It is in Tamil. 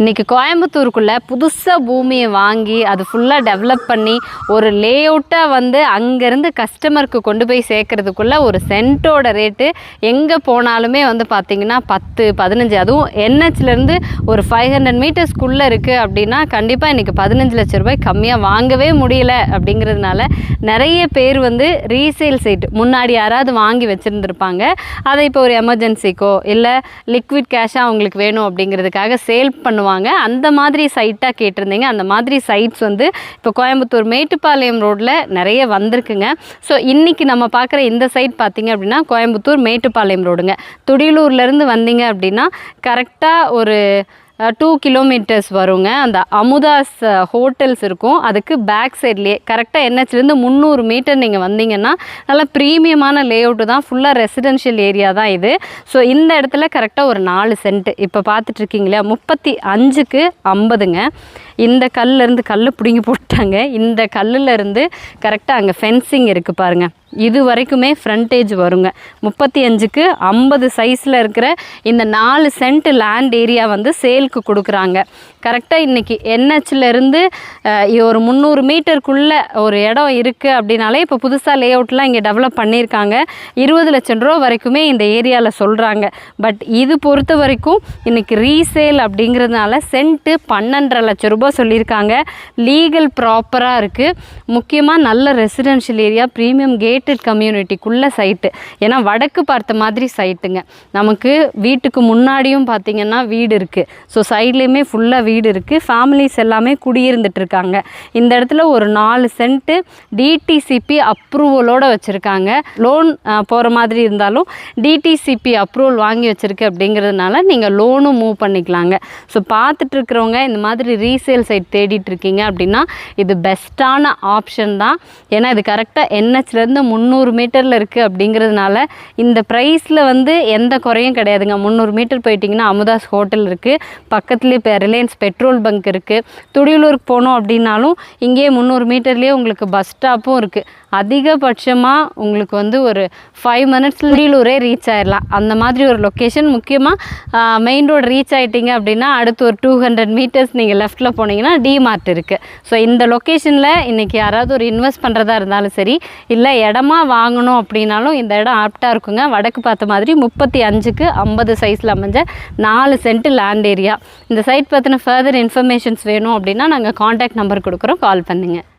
இன்றைக்கி கோயம்புத்தூருக்குள்ளே புதுசாக பூமியை வாங்கி அது ஃபுல்லாக டெவலப் பண்ணி ஒரு லேஅவுட்டாக வந்து அங்கேருந்து கஸ்டமருக்கு கொண்டு போய் சேர்க்குறதுக்குள்ளே ஒரு சென்ட்டோட ரேட்டு எங்கே போனாலுமே வந்து பார்த்திங்கன்னா பத்து பதினஞ்சு அதுவும் என்ஹெச்லேருந்து ஒரு ஃபைவ் ஹண்ட்ரட் மீட்டர்ஸ்க்குள்ளே இருக்குது அப்படின்னா கண்டிப்பாக இன்றைக்கி பதினஞ்சு லட்ச ரூபாய் கம்மியாக வாங்கவே முடியல அப்படிங்கிறதுனால நிறைய பேர் வந்து ரீசேல் சைட் முன்னாடி யாராவது வாங்கி வச்சுருந்துருப்பாங்க. அதை இப்போ ஒரு எமர்ஜென்சிக்கோ இல்லை லிக்விட் கேஷாக அவங்களுக்கு வேணும் அப்படிங்கிறதுக்காக சேல் பண்ணுவாங்க. அந்த மாதிரி சைட்டாக கேட்டிருந்தீங்க. அந்த மாதிரி சைட்ஸ் வந்து இப்போ கோயம்புத்தூர் மேட்டுப்பாளையம் ரோட்டில் நிறைய வந்திருக்குங்க. ஸோ இன்றைக்கி நம்ம பார்க்குற இந்த சைட் பார்த்தீங்க அப்படின்னா கோயம்புத்தூர் மேட்டுப்பாளையம் ரோடுங்க. துடியலூர்லேருந்து வந்தீங்க அப்படின்னா கரெக்டாக ஒரு டூ கிலோமீட்டர்ஸ் வருங்க. அந்த அமுதாஸ் ஹோட்டல்ஸ் இருக்கும். அதுக்கு பேக் சைட்லேயே கரெக்டாக என்ஹெச்லேருந்து முந்நூறு மீட்டர் நீங்கள் வந்தீங்கன்னா நல்லா ப்ரீமியமான லேஅவுட்டு தான். ஃபுல்லாக ரெசிடென்ஷியல் ஏரியா தான் இது. ஸோ இந்த இடத்துல கரெக்டாக ஒரு நாலு சென்ட் இப்போ பார்த்துட்ருக்கீங்களா முப்பத்தி அஞ்சுக்கு ஐம்பதுங்க. இந்த கல்லேருந்து கல் பிடுங்கி போட்டாங்க. இந்த கல்லுலேருந்து கரெக்டாக அங்கே ஃபென்சிங் இருக்குது பாருங்கள் இது வரைக்குமே ஃப்ரண்டேஜ் வருங்க. முப்பத்தி அஞ்சுக்கு ஐம்பது சைஸில் இருக்கிற இந்த நாலு சென்ட் லேண்ட் ஏரியா வந்து சேலுக்கு கொடுக்குறாங்க. கரெக்டாக இன்றைக்கி என்ஹெச்லேருந்து ஒரு முந்நூறு மீட்டருக்குள்ளே ஒரு இடம் இருக்குது அப்படின்னாலே இப்போ புதுசாக லே அவுட்லாம் இங்கே டெவலப் பண்ணியிருக்காங்க. இருபது லட்சம் ரூபா வரைக்குமே இந்த ஏரியாவில் சொல்கிறாங்க பட் இது பொறுத்த வரைக்கும் இன்றைக்கி ரீசேல் அப்படிங்கிறதுனால சென்ட்டு பன்னெண்டரை லட்சம் தெளிவாக சொல்லியிருக்காங்க. லீகல் ப்ராப்பராக இருக்குது முக்கியமாக நல்ல ரெசிடென்ஷியல் ஏரியா ப்ரீமியம் கேட்டட் கம்யூனிட்டிக்குள்ளே சைட்டு ஏன்னா வடக்கு பார்த்த மாதிரி சைட்டுங்க நமக்கு வீட்டுக்கு முன்னாடியும் பார்த்திங்கன்னா வீடு இருக்குது ஸோ சைட்லேயுமே ஃபுல்லாக வீடு இருக்குது ஃபேமிலிஸ் எல்லாமே குடியிருந்துட்டு இருக்காங்க. இந்த இடத்துல ஒரு நாலு சென்ட்டு டிடிசிபி அப்ரூவலோடு வச்சுருக்காங்க. லோன் போகிற மாதிரி இருந்தாலும் டிடிசிபி அப்ரூவல் வாங்கி வச்சுருக்கு அப்படிங்கிறதுனால நீங்கள் லோனும் மூவ் பண்ணிக்கலாங்க. ஸோ பார்த்துட்ருக்குறவங்க இந்த மாதிரி ரீசேல் சைட் தேடிட்டு இருக்கீங்க அப்படின்னா இது பெஸ்ட்டான ஆப்ஷன் தான். ஏன்னா இது கரெக்டாக என்ஹெச்லேருந்து முந்நூறு மீட்டரில் இருக்குது அப்படிங்கிறதுனால இந்த ப்ரைஸில் வந்து எந்த குறையும் கிடையாதுங்க. முந்நூறு மீட்டர் போயிட்டிங்கன்னா அமுதாஸ் ஹோட்டல் இருக்குது பக்கத்துலேயே இப்போ ரிலையன்ஸ் பெட்ரோல் பங்க் இருக்குது துடியலூருக்கு போனோம் அப்படின்னாலும் இங்கேயே முந்நூறு மீட்டர்லேயே உங்களுக்கு பஸ் ஸ்டாப்பும் இருக்குது அதிகபட்சமாக உங்களுக்கு வந்து ஒரு ஃபைவ் மினிட்ஸ் துடியலூரே ரீச் ஆயிடலாம் அந்த மாதிரி ஒரு லொக்கேஷன் முக்கியமாக மெயின் ரோடு ரீச் ஆகிட்டீங்க அப்படின்னா அடுத்து ஒரு டூ ஹண்ட்ரட் மீட்டர்ஸ் நீங்கள் லெஃப்ட்டில் போனீங்கன்னா டிமார்ட் இருக்குது ஸோ இந்த லொக்கேஷனில் இன்றைக்கி யாராவது ஒரு இன்வெஸ்ட் பண்ணுறதா இருந்தாலும் சரி இல்லை இடமா வாங்கணும் அப்படின்னாலும் இந்த இடம் ஆப்டாக இருக்குங்க. வடக்கு பார்த்த மாதிரி முப்பத்தி அஞ்சுக்கு ஐம்பது சைஸில் அமைஞ்ச நாலு சென்ட் லேண்ட் ஏரியா இந்த சைட் பற்றின ஃபர்தர் இன்ஃபர்மேஷன்ஸ் வேணும் அப்படின்னா நாங்கள் காண்டாக்ட் நம்பர் கொடுக்குறோம். கால் பண்ணுங்கள்